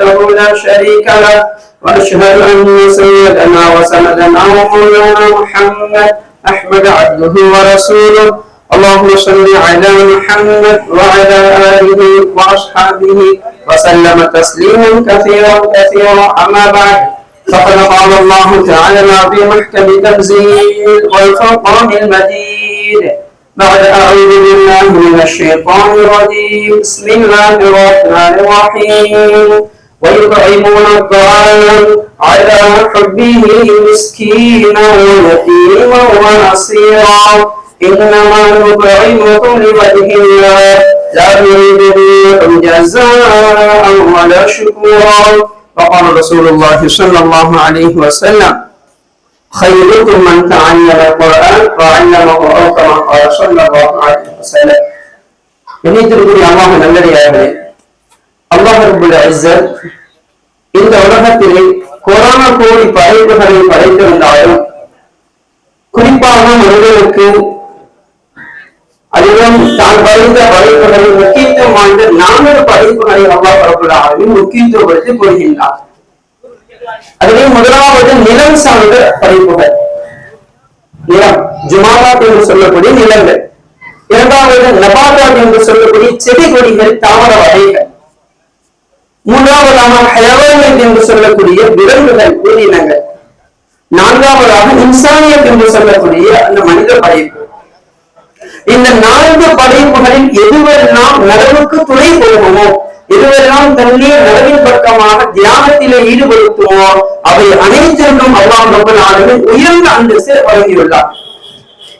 وحده لا شريك له. وأشهد أن سيدنا وسندنا ومولانا محمد أحمد عبده ورسوله. اللهم صل على محمد وعلى آله وأصحابه وسلم تسليما كثيرا كثيرا. أما بعد فقد قال الله تعالى في محكم تنزيل والفرقان المجيد. بعد أعوذ بالله من الشيطان الرجيم. بسم الله الرحمن الرحيم. ويطعمون الطعام على حبه مسكينا ويتيما ونصيرا. إنما نطعمكم لوجه الله. لا نريد منكم جزاء ولا شكورا. فقال رسول الله صلى الله عليه وسلم خيركم من تعلم القرآن وعلم القرآن كما قال صلى الله عليه وسلم. ينيت الله الذي أهلي الله رب العزة இந்த உலகத்திலே கொரோனா கோடி படைப்புகளை படைத்திருந்தாலும் குறிப்பாக மனிதனுக்கு அதிலும் தான் படைத்த படைப்புகளை முக்கியத்துவம் வாய்ந்த நான்கு படைப்புகளை அல்லாஹ் ரபுல் முக்கியத்துவப்படுத்தி கூறுகின்றார். அதிலே முதலாவது நிலம் சார்ந்த படைப்புகள். நிலம் ஜுமாலாத் என்று சொல்லக்கூடிய நிலங்கள். இரண்டாவது நபாதாத் என்று சொல்லக்கூடிய செடி கொடிகள் தாவர வகைகள். மூன்றாவதாக ஹயவான்கள் என்று சொல்லக்கூடிய விலங்குகள் உயிரினங்கள். நான்காவதாக இன்சானியத் என்று சொல்லக்கூடிய அந்த மனித படைப்பு. இந்த நான்கு படைப்புகளில் எதுவெல்லாம் நலவுக்கு துணை போகுமோ எதுவெல்லாம் தன்னை நலவின் பக்கமாக தியானத்திலே ஈடுபடுத்துமோ அவை அனைத்திற்கும் அல்லாம் ரொம்ப நாடுகள் உயர்ந்த அந்தஸ்து வழங்கியுள்ளார்.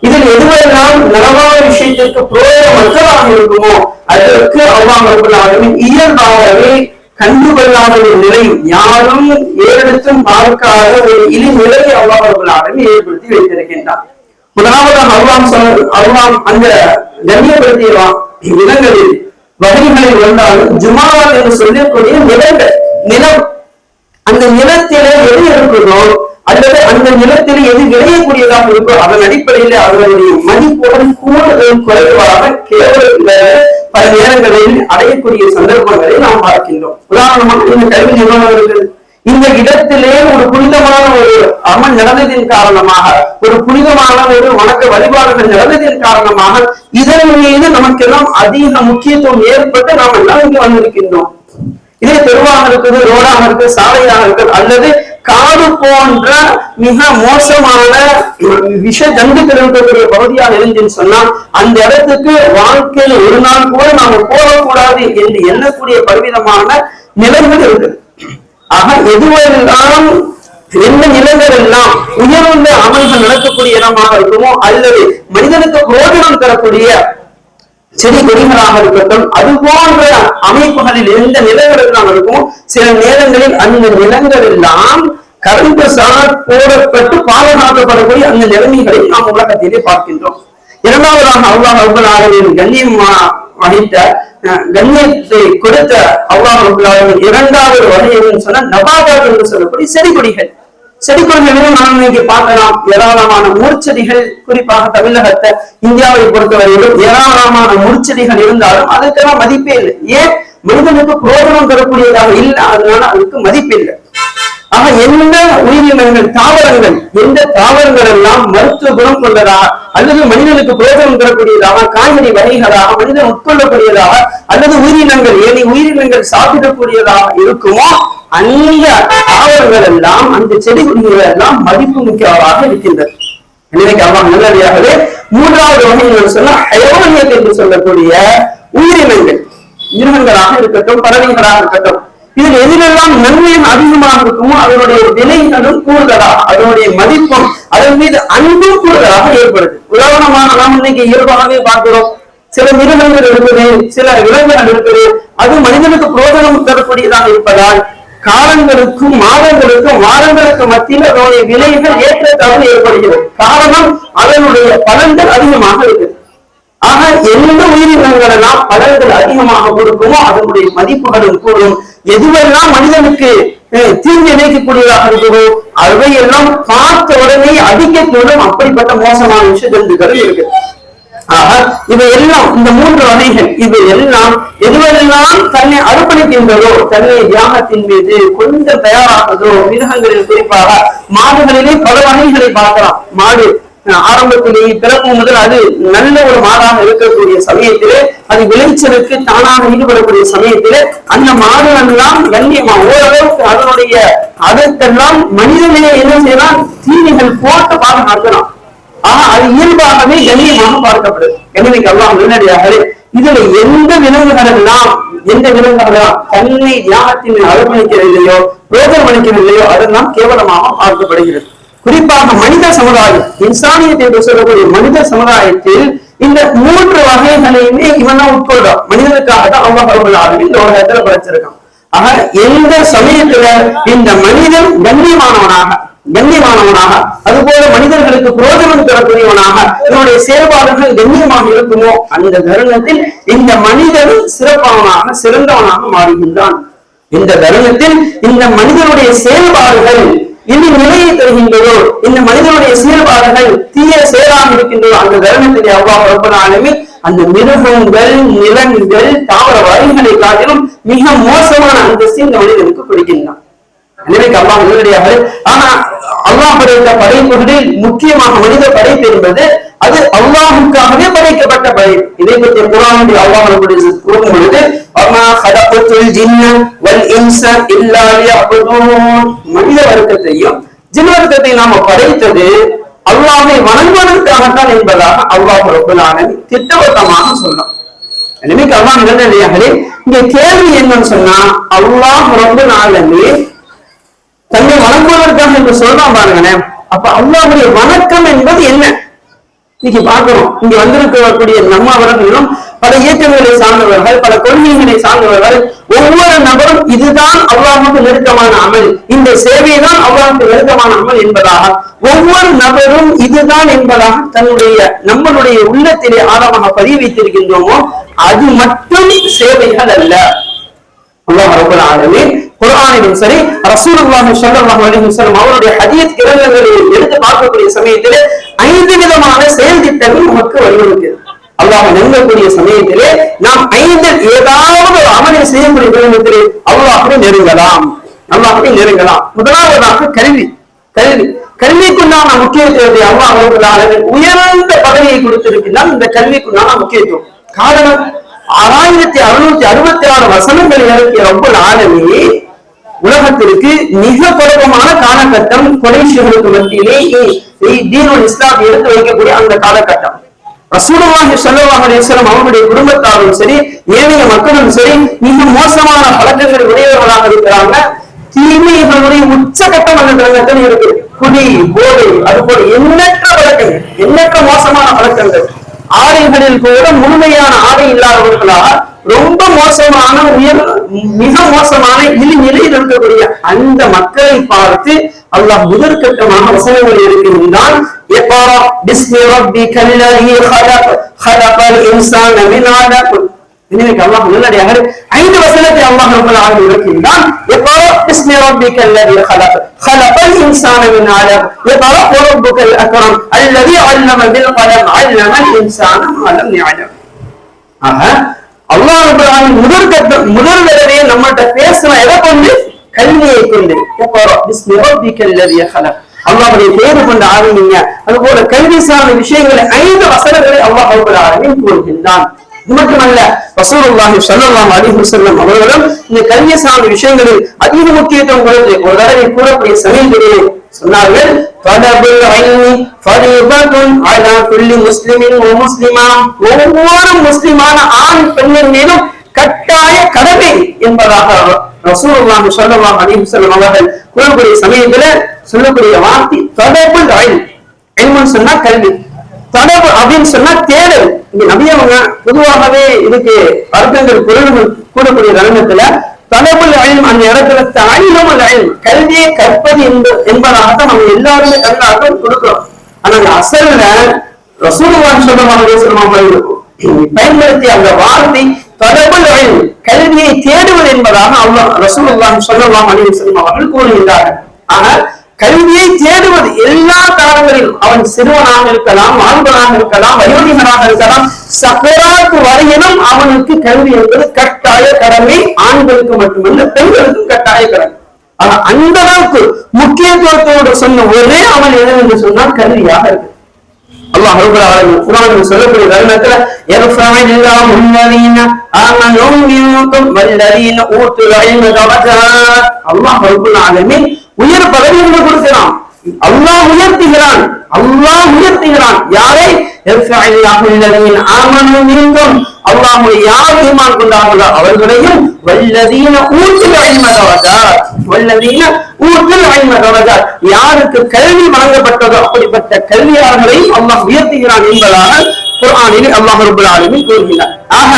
இதில் எதுவெல்லாம் நலவான விஷயத்திற்கு புரோஜனமற்றதாக இருக்குமோ அதற்கு அல்லாஹ் ரப்பல் ஆலமீன் இயல்பாகவே கண்டுகொள்ளாத ஒரு நிலை யாரும் ஏறெடுத்தும் பார்க்காத ஒரு இனி நிலையை அல்லாஹ் ஏற்படுத்தி வைத்திருக்கின்றார். முதலாவதாக அல்லாஹ் சொன்ன அல்லாஹ் அந்த கண்ணியப்படுத்திய விலங்களில் வகைகளில் வந்தாலும் ஜுமாவாத் என்று சொல்லக்கூடிய நிலங்கள் நிலம் அந்த நிலத்திலே எது இருக்குதோ அல்லது அந்த நிலத்தில் எது விளையக்கூடியதாக இருக்கோ அதன் அடிப்படையில் அதனுடைய மதிப்புடன் கூடுதல் குறைவாக கேவல பல நேரங்களில் அடையக்கூடிய சந்தர்ப்பங்களை நாம் பார்க்கின்றோம். உதாரணமாக இந்த கல்வி நிறுவனங்கள் இந்த இடத்திலே ஒரு புனிதமான ஒரு அமல் நடந்ததின் காரணமாக ஒரு புனிதமான ஒரு வணக்க வழிபாடுகள் நடந்ததின் காரணமாக இதன் மீது நமக்கெல்லாம் அதிக முக்கியத்துவம் ஏற்பட்டு நாம் எல்லாம் இங்கு வந்திருக்கின்றோம். இதே தெருவாக இருக்குது ரோடாக இருக்கு சாலையாக இருக்குது அல்லது காடு போன்ற மிக மோசமான விஷ ஜந்துக்கள் இருக்கக்கூடிய பகுதியாக இருந்துன்னு சொன்னா அந்த இடத்துக்கு வாழ்க்கையில் ஒரு நாள் கூட நாம போகக்கூடாது என்று எண்ணக்கூடிய பலவிதமான நிலைகள் இருக்குது. ஆக எதுவெல்லாம் எந்த நிலைகள் எல்லாம் உயர்ந்த அமல்கள் நடக்கக்கூடிய இடமாக இருக்குமோ அல்லது மனிதனுக்கு புரோஜனம் தரக்கூடிய செடி கொடிகளாக இருக்கட்டும் அது போன்ற அமைப்புகளில் எந்த நிலங்கள் நாம் இருக்கும். சில நேரங்களில் அந்த நிலங்கள் எல்லாம் கரும்பு சார் போடப்பட்டு பாதுகாக்கப்படக்கூடிய அந்த நிலைமைகளை நாம் உலகத்திலே பார்க்கின்றோம். இரண்டாவதாக அல்லாஹ் அல்லாஹின் கண்ணியமா வகித்த அஹ், கண்ணியத்தை கொடுத்த அல்லாஹ் அல்லாஹின் இரண்டாவது வகை சொன்ன சொன்னா என்று சொல்லக்கூடிய செடி கொடிகள். செடி குழந்தைகளும் நாம் இன்னைக்கு பார்க்கலாம். ஏராளமான மூர்ச்செடிகள் குறிப்பாக தமிழகத்தை இந்தியாவை பொறுத்தவரையிலும் ஏராளமான மூர்ச்செடிகள் இருந்தாலும் அதுக்கெல்லாம் மதிப்பே இல்லை. ஏன்? மனிதனுக்கு புரோஜனம் தரக்கூடியதாக இல்லை. அதனால அதுக்கு மதிப்பில்லை. ஆக எந்த உயிரினங்கள் தாவரங்கள்? எந்த தாவரங்கள் எல்லாம் மருத்துவ குணம் கொண்டதா அல்லது மனிதனுக்கு பிரயோஜனம் தரக்கூடியதாக காய்கறி வகைகளாக மனிதன் உட்கொள்ளக்கூடியதாக அல்லது உயிரினங்கள் ஏனி உயிரினங்கள் சாப்பிடக்கூடியதாக இருக்குமோ அந்த தாவரங்கள் எல்லாம் அந்த செடி கொடிகள் எல்லாம் மதிப்பு மிக்கவராக இருக்கின்றது. எனவே அல்லாஹ் நல்லதாகவே மூன்றாவது வகை சொன்னா ஹயோனியத் என்று சொல்லக்கூடிய உயிரினங்கள். மிருகங்களாக இருக்கட்டும் பறவைகளாக இருக்கட்டும். இதில் எதிலெல்லாம் நன்மையும் அதிகமாக இருக்குமோ அதனுடைய விலைகளும் கூடுதலாக அதனுடைய மதிப்பும் அதன் மீது அன்பும் கூடுதலாக ஏற்படுது. உதாரணமாக நாம் இன்னைக்கு இயல்பாகவே பார்க்கிறோம் சில மிருகங்கள் இருக்குது சில விலங்குகள் இருக்குது. அது மனிதனுக்கு புரோதனம் தரக்கூடியதாக இருப்பதால் காலங்களுக்கும் மாதங்களுக்கும் வாரங்களுக்கு மத்தியில் அதனுடைய விலைகள் ஏற்றத்தாழ்வு ஏற்படுகிறது. காரணம் அதனுடைய பலன்கள் அதிகமாக இருக்குது ஆக எந்த உயிரினங்கள் எல்லாம் பலன்கள் அதிகமாக கொடுக்குமோ அதனுடைய மதிப்புகளும் கூடும். எதுவெல்லாம் மனிதனுக்கு அஹ், தீங்கு இணைக்கக்கூடியதாக இருக்குதோ அவையெல்லாம் பார்த்த உடனே அடிக்கக்கூடும். அப்படிப்பட்ட மோசமான விஷ இருக்கு. ஆக இவை எல்லாம் இந்த மூன்று வகைகள் இவை எல்லாம் எதுவெல்லாம் தன்னை அர்ப்பணிக்கின்றதோ தன்னை தியாகத்தின் மீது கொஞ்சம் தயாராகுதோ மிருகங்களில் குறிப்பாக மாடுகளிலே பல வகைகளை பார்க்கலாம். மாடு ஆரம்பத்திலேயே பிறப்பு முதல் அது நல்ல ஒரு மாடாக இருக்கக்கூடிய சமயத்திலே அது விளைச்சலுக்கு தானாக ஈடுபடக்கூடிய சமயத்திலே அந்த மாடுகள் எல்லாம் கண்ணியமா ஓரளவுக்கு அதனுடைய அதற்கெல்லாம் மனிதனையே என்ன செய்யலாம் தீனிகள் போட்டு பாதுகாக்கலாம் ஆனா அது இயல்பாகவே கண்ணியமாக பார்க்கப்படுது. கண்ணியமைக்கு அல்லாஹ் முன்னடியாக இதுல எந்த விலங்குகளெல்லாம் எந்த விலங்குகளெல்லாம் தன்னை தியாகத்தின் அர்ப்பணிக்கவில்லையோ ரோதமளிக்கவில்லையோ அதெல்லாம் கேவலமாக பார்க்கப்படுகிறது. குறிப்பாக மனித சமுதாயம் இன்சானியத்தை என்று சொல்லக்கூடிய மனித சமுதாயத்தில் இந்த மூன்று வகைகளையுமே இவன் தான் உட்கொள்றான். மனிதனுக்காக தான் அல்லாஹ் இந்த உலகத்துல படைச்சிருக்கான். ஆக எந்த சமயத்துல இந்த மனிதன் கண்ணியமானவனாக கண்ணியமானவனாக அதுபோல மனிதர்களுக்கு புரோஜனம் தரக்கூடியவனாக இவனுடைய செயல்பாடுகள் கண்ணியமாக இருக்குமோ? அந்த தருணத்தில் இந்த மனிதன் சிறப்பானவனாக சிறந்தவனாக மாறுகின்றான். இந்த தருணத்தில் இந்த மனிதனுடைய செயல்பாடுகள் இது நிலையை தருகின்றதோ இந்த மனிதனுடைய செயல்பாடுகள் தீய செயலாக இருக்கின்றதோ அந்த தருணத்திலே அவ்வா ரப்பனாலுமே அந்த மிருகங்கள் நிலங்கள் தாவர வகைகளை காட்டிலும் மிக மோசமான அந்தஸ்து இந்த மனிதனுக்கு பிடிக்கின்றான் எனவே அல்லாஹ் நேரடியாக ஆனா அல்லாஹ் படைத்த படைப்புகளில் முக்கியமாக மனித படைப்பு என்பது அது அல்லாஹுக்காகவே படைக்கப்பட்ட படைப்பு. இதை பற்றி குரானுடைய அல்லாஹ் கூறும் பொழுது மனித வர்க்கத்தையும் ஜின் வர்க்கத்தை நாம படைத்தது அல்லாஹை வணங்குவதற்காகத்தான் என்பதாக அல்லாஹ் ரப்பல் திட்டவட்டமாக சொன்னான். எனவே அல்லாஹ் இங்க கேள்வி என்னன்னு சொன்னா அல்லாஹ் ரபுல்லானே தன்னை வணங்குவதற்காக என்று சொல்றான் பாருங்களேன். அப்ப அல்லாவுடைய வணக்கம் என்பது என்ன? இன்னைக்கு பார்க்கிறோம். இங்க வந்திருக்கக்கூடிய நம்ம அவர்களும் பல இயக்கங்களை சார்ந்தவர்கள் பல கொள்கைகளை சார்ந்தவர்கள் ஒவ்வொரு நபரும் இதுதான் அல்லாஹுக்கு நெருக்கமான அமல். இந்த சேவை தான் நெருக்கமான அமல் என்பதாக. ஒவ்வொரு நபரும் இதுதான் என்பதாக தன்னுடைய நம்மளுடைய உள்ளத்திலே ஆழமாக பதிய வைத்திருக்கின்றோமோ அது மட்டும் சேவைகள் அல்ல. அல்லாஹ் ரபுல் ஆலமீன் குரானிலும் சரி ரசூலுல்லாஹி ஸல்லல்லாஹு அலைஹி வஸல்லம் அவருடைய ஹதீஸ் கிரந்தங்களில் எடுத்து பார்க்கக்கூடிய சமயத்திலே ஐந்து விதமான செயல் திட்டங்கள் நமக்கு வழிவகுக்கிறது அல்லாஹ் நெருங்கக்கூடிய சமயத்திலே நாம் ஐந்து ஏதாவது ஒரு அமலை செய்யக்கூடிய தருணத்திலே அல்லாஹ்வை நெருங்கலாம். அல்லாஹ்வை நெருங்கலாம். முதலாவதாக கல்வி. கல்வி. கல்விக்குண்டான முக்கியத்துவத்தை அல்லாஹ் அவர்களால் உயர்ந்த பதவியை கொடுத்திருக்கிறார் இந்த கல்விக்குண்டான முக்கியத்துவம். காரணம் ஆறாயிரத்தி அறுநூத்தி அறுபத்தி ஆறு வசனங்கள் இறக்கிய ரொம்ப ஆலமி உலகத்திற்கு மிக குழப்பமான காலகட்டம் குறைஷிகளுக்கு மத்தியிலே தீனுல் இஸ்லாம் எடுத்து வைக்கக்கூடிய அந்த காலகட்டம். ரசூலுல்லாஹி ஸல்லல்லாஹு அலைஹி அவருடைய குடும்பத்தாரும் சரி ஏனைய மக்களும் சரி மிக மோசமான பழக்கங்கள் உடையவர்களாக இருக்கிறாங்க. தீமைகளுடைய உச்சகட்டம் அந்த கிரகத்தில் இருக்கு. குடி போதை அது போல எண்ணற்ற பழக்கங்கள் எண்ணற்ற மோசமான பழக்கங்கள். ஆடைகளில் கூட முழுமையான ஆடை இல்லாதவர்களால் ரொம்ப மோசமான உயர் மிக மோசமான இழி நிலையில் இருக்கக்கூடிய அந்த மக்களை பார்த்து அல்லாஹ் முதற்கட்டமாக வசனங்கள் இருக்கின்றான் எப்பா பிஸ்மி ரப்பி கல்லஹி ஹலப் ஹலபல் எனவே அல்லாஹ் முன்னடியாக ஐந்து வசனத்தை அல்லாஹ் ரப்பல் ஆலமீன் இருக்கின்றான் எப்பாரா பிஸ்மி ரப்பிக்கல் லதீ خلق خلق الانسان من علق يقرأ ربك الاكرم الذي علم بالقلم علم الانسان ما لم يعلم ஆக அல்லாஹ் ரப்பல் ஆலமீன் முதல் கட்ட முதல் தடவையே நம்மகிட்ட பேசின எதை கொண்டு கல்வியை கொண்டு இக்ரா பிஸ்மி ரப்பிக்கல் லதீ خلق அல்லாஹ்வுடைய பேரு கொண்டு ஆரம்பிங்க அதுபோல கல்வி சார்ந்த விஷயங்களை ஐந்து வசனங்களை அல்லாஹ் ரப்பல் ஆலமீன் கூறுகின்றான் இது மட்டுமல்ல வசூலுல்லாஹி சல்லாம் அலிஹு செல்லம் அவர்களும் இந்த கல்வி சார்ந்த விஷயங்களில் அதிக முக்கியத்துவம் கொடுத்து ஒரு தடவை கூறக்கூடிய சமயத்திலே சொன்னார்கள். ஒவ்வொரு முஸ்லிமான ஆண் பெண்ணின் மீதும் கட்டாய கடமை என்பதாக ரசூலுல்லாஹி ஸல்லல்லாஹு அலைஹி செல்லம் அவர்கள் கூறக்கூடிய சமயத்துல சொல்லக்கூடிய வார்த்தை தொடர்பு இல்ம் சொன்னா கல்வி. தொடர்பு அப்படின்னு சொன்னா தேடல். இங்க பொதுவாகவே இதுக்கு அர்த்தங்கள் பொருள்கள் கூடக்கூடிய தருணத்துல தொடர்புல் அழியும் அந்த இடத்துல தாயிலும் அழியும் கல்வியை கற்பது என்ப என்பதாகத்தான் நம்ம எல்லாருமே தமிழ் அர்த்தம் கொடுக்கிறோம். ஆனா அசல்ல ரசூலுவான் சொல்லுவாங்க பயன்படுத்திய அந்த வார்த்தை தொடர்புல் அழிவு கல்வியை தேடுவது என்பதாக அவ்வளவு ரசூலுல்லாஹி சொல்லலாம் அலைஹி வஸல்லம் அவர்கள் கூறுகின்றார்கள். ஆனால் கல்வியை எல்லா காலங்களிலும் அவன் சிறுவனாக இருக்கலாம் ஆண்களாக இருக்கலாம் வயோதிகனாக இருக்கலாம் சக்கராத்து வரையிலும் அவனுக்கு கல்வி என்பது கட்டாய கடமை. ஆண்களுக்கு மட்டுமல்ல பெண்களுக்கும் கட்டாய கடமை. ஆனா அந்த அளவுக்கு முக்கியத்துவத்தோடு சொன்ன ஒரே அவன் எது சொன்னால் கல்வியாக இருக்கு. அல்லாஹ் ரப்பல் ஆலமீன் குர்ஆனில் சொல்லக்கூடிய தருணத்துல யர்ஃபஇல்லாஹு அல்லதீன ஆமனூ மின்கும் வல்லதீன ஊத்துல் இல்ம தரஜாத் அல்லாஹ் ரப்பல் ஆலமீன் உயர் பதவிகளை கொடுக்கிறான். அல்லாஹ் உயர்த்துகிறான். அல்லாஹ் உயர்த்துகிறான். யாரை? யர்ஃபஇல்லாஹு அல்லதீன ஆமனூ மின்கும் அல்லாஹ் யார் ஈமான் கொண்டார்களோ அவர்களையும் வல்லதீன ஊத்துல் இல்ம தரஜாத் வல்லதீன ஊத்துல் இல்ம யாருக்கு கல்வி வழங்கப்பட்டதோ அப்படிப்பட்ட கல்வியாளர்களையும் அல்லாஹ் உயர்த்துகிறான் என்பதாக குர்ஆனில் அல்லாஹ் ரப்பல் ஆலமீன் கூறுகிறார் ஆக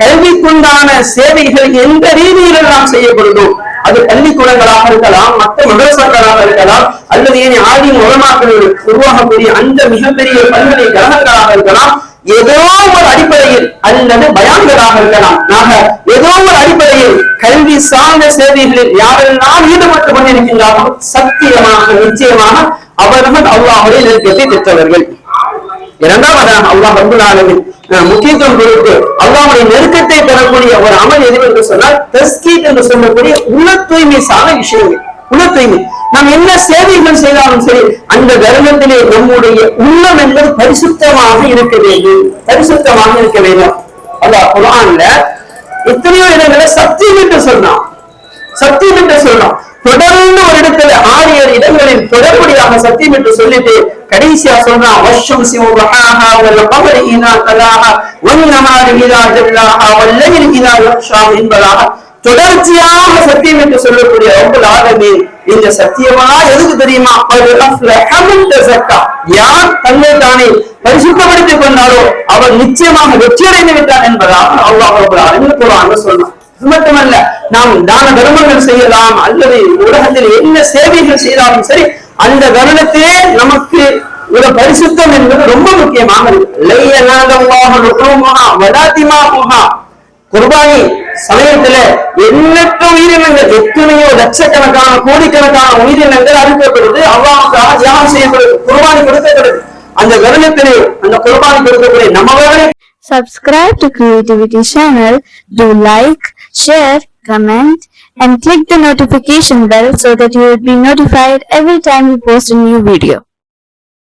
கல்விக்குண்டான சேவைகள் எந்த ரீதியில் நாம் செய்யப்படுதோ அது பள்ளிக்கூடங்களாக இருக்கலாம் மற்ற மதரசாக்களாக இருக்கலாம் அல்லது ஏன் ஆதி உலமாக்கள் உருவாகக்கூடிய அந்த மிகப்பெரிய பல்கலைக்கழகங்களாக இருக்கலாம். ஏதோ ஒரு அடிப்படையில் அல்லது பயான்களாக இருக்கலாம். நாக ஏதோ ஒரு அடிப்படையில் கல்வி சார்ந்த சேவைகளில் யாரெல்லாம் ஈடுபட்டு கொண்டிருக்கின்றார்களோ சத்தியமாக நிச்சயமாக அவர்கள் அல்லாஹுடைய நெருக்கத்தை பெற்றவர்கள். இரண்டாவதாக அல்லாஹ் ரப்பல் முக்கியத்துவம் கொடுத்து அல்லாவுடைய நெருக்கத்தை பெறக்கூடிய ஒரு அமல் எது என்று சொன்னால் தஸ்கீத் என்று சொல்லக்கூடிய உள்ள தூய்மை சார்ந்த விஷயங்கள். உள்ள தூய்மை நாம் என்ன சேவைகள் செய்தாலும் சரி அந்த தர்மத்திலே நம்முடைய உள்ளம் என்பது பரிசுத்தமாக இருக்க வேண்டும். பரிசுத்தமாக இருக்க வேண்டும். அந்த குரான்ல எத்தனையோ இடங்களை சத்தியம் என்று சொன்னான். சத்தியம் என்று சொன்னான். தொடர்ந்து ஒரு இடத்துல ஆறு ஏழு இடங்களில் தொடர்படியாக சத்தியம் என்று சொல்லிட்டு கடைசியா சொல்றான் வஷம் சிவஹாஹா வல் கமரி இதா தலாஹா வன் நஹாரி இதா ஜல்லாஹா வல் லைலி இதா யக்ஷா என்பதாக தொடர்ச்சியாக சத்தியம் என்று சொல்லக்கூடிய ரப்பல் ஆலமே இந்த சத்தியமா எதுக்கு தெரியுமா? யார் தன்னை தானே பரிசுத்தப்படுத்திக் கொண்டாரோ அவர் நிச்சயமாக வெற்றியடைந்து விட்டார் என்பதாக அல்லாஹ் ரப்பல் ஆலமீன் குர்ஆன்ல சொன்னான் இது மட்டுமல்ல நாம் தான தர்மங்கள் செய்யலாம் அல்லது உலகத்தில் என்ன சேவைகள் செய்தாலும் சரி அந்த தருணத்திலே நமக்கு ஒரு பரிசுத்தம் என்பது ரொம்ப முக்கியமாக குர்பானி சமயத்துல எண்ணற்ற உயிரினங்கள் எத்தனையோ லட்சக்கணக்கான கோடிக்கணக்கான உயிரினங்கள் அறுக்கப்படுது. அல்லாவுக்காக தியானம் செய்யப்படுது குர்பானி கொடுக்கப்படுது. அந்த தருணத்திலே அந்த குர்பானி கொடுக்கக்கூடிய நம்ம Subscribe to Creativity channel, do like, share, comment and click the notification bell so that you will be notified every time we post a new video.